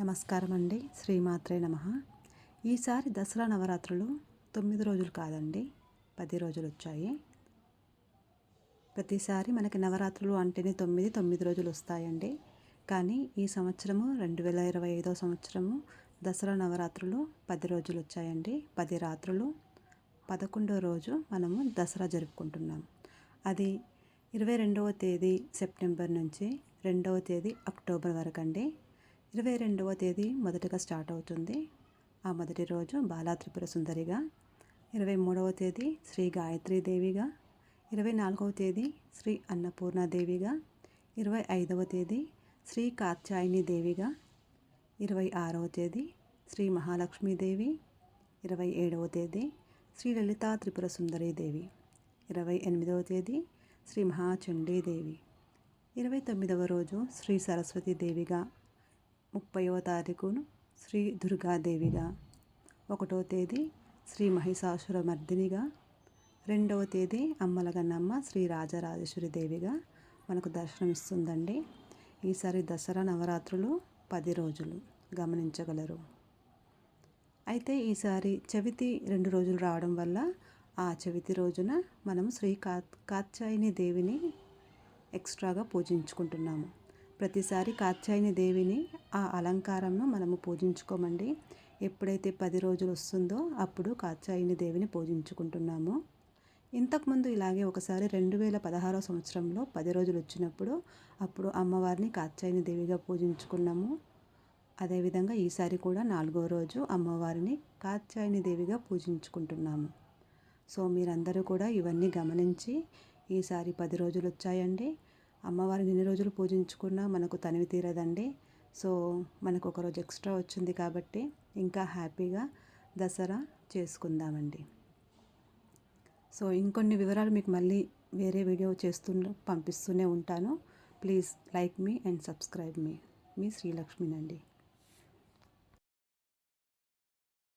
నమస్కారం అండి శ్రీమాత్రే నమ. ఈసారి దసరా నవరాత్రులు తొమ్మిది రోజులు కాదండి పది రోజులు వచ్చాయి ప్రతిసారి మనకి నవరాత్రులు అంటేనే తొమ్మిది తొమ్మిది రోజులు వస్తాయండి కానీ ఈ సంవత్సరము రెండు వేల ఇరవై ఐదో సంవత్సరము దసరా నవరాత్రులు పది రోజులు వచ్చాయండి పది రాత్రులు పదకొండో రోజు మనము దసరా జరుపుకుంటున్నాం. అది ఇరవై రెండవ తేదీ సెప్టెంబర్ నుంచి రెండవ తేదీ అక్టోబర్ వరకు అండి ఇరవై రెండవ తేదీ మొదటగా స్టార్ట్ అవుతుంది. ఆ మొదటి రోజు బాలా త్రిపుర సుందరిగా ఇరవై మూడవ తేదీ శ్రీ దేవిగా ఇరవై నాలుగవ తేదీ శ్రీ అన్నపూర్ణాదేవిగా ఇరవై ఐదవ తేదీ శ్రీ కాత్యాయని దేవిగా ఇరవై ఆరవ తేదీ శ్రీ మహాలక్ష్మీదేవి ఇరవై ఏడవ తేదీ శ్రీ లలితా త్రిపుర సుందరీ దేవి ఇరవై ఎనిమిదవ తేదీ శ్రీ మహాచండీదేవి ఇరవై తొమ్మిదవ రోజు శ్రీ సరస్వతీదేవిగా ముప్పైవ తారీఖును శ్రీ దుర్గాదేవిగా ఒకటో తేదీ శ్రీ మహిషాసుర మర్దినిగా రెండవ తేదీ అమ్మలగన్నమ్మ శ్రీ రాజరాజేశ్వరి దేవిగా మనకు దర్శనమిస్తుందండి. ఈసారి దసరా నవరాత్రులు పది రోజులు గమనించగలరు. అయితే ఈసారి చవితి రెండు రోజులు రావడం వల్ల ఆ చవితి రోజున మనం శ్రీ కా కాత్యాయని దేవిని ఎక్స్ట్రాగా పూజించుకుంటున్నాము. ప్రతిసారి కాత్యాయని దేవిని ఆ అలంకారంను మనము పూజించుకోమండి. ఎప్పుడైతే పది రోజులు వస్తుందో అప్పుడు కాత్యాయని దేవిని పూజించుకుంటున్నాము. ఇంతకుముందు ఇలాగే ఒకసారి రెండు వేల పదహారో సంవత్సరంలో పది రోజులు వచ్చినప్పుడు అప్పుడు అమ్మవారిని కాత్యాయని దేవిగా పూజించుకున్నాము. అదేవిధంగా ఈసారి కూడా నాలుగో రోజు అమ్మవారిని కాత్యాయని దేవిగా పూజించుకుంటున్నాము. సో మీరందరూ కూడా ఇవన్నీ గమనించి ఈసారి పది రోజులు వచ్చాయండి. అమ్మవారిని ఎన్ని రోజులు పూజించుకున్నా మనకు తనివి తీరదండి. సో మనకు ఒకరోజు ఎక్స్ట్రా వచ్చింది కాబట్టి ఇంకా హ్యాపీగా దసరా చేసుకుందామండి. సో ఇంకొన్ని వివరాలు మీకు మళ్ళీ వేరే వీడియో చేస్తూ పంపిస్తూనే ఉంటాను. Please like me and subscribe me. Me శ్రీలక్ష్మినండి.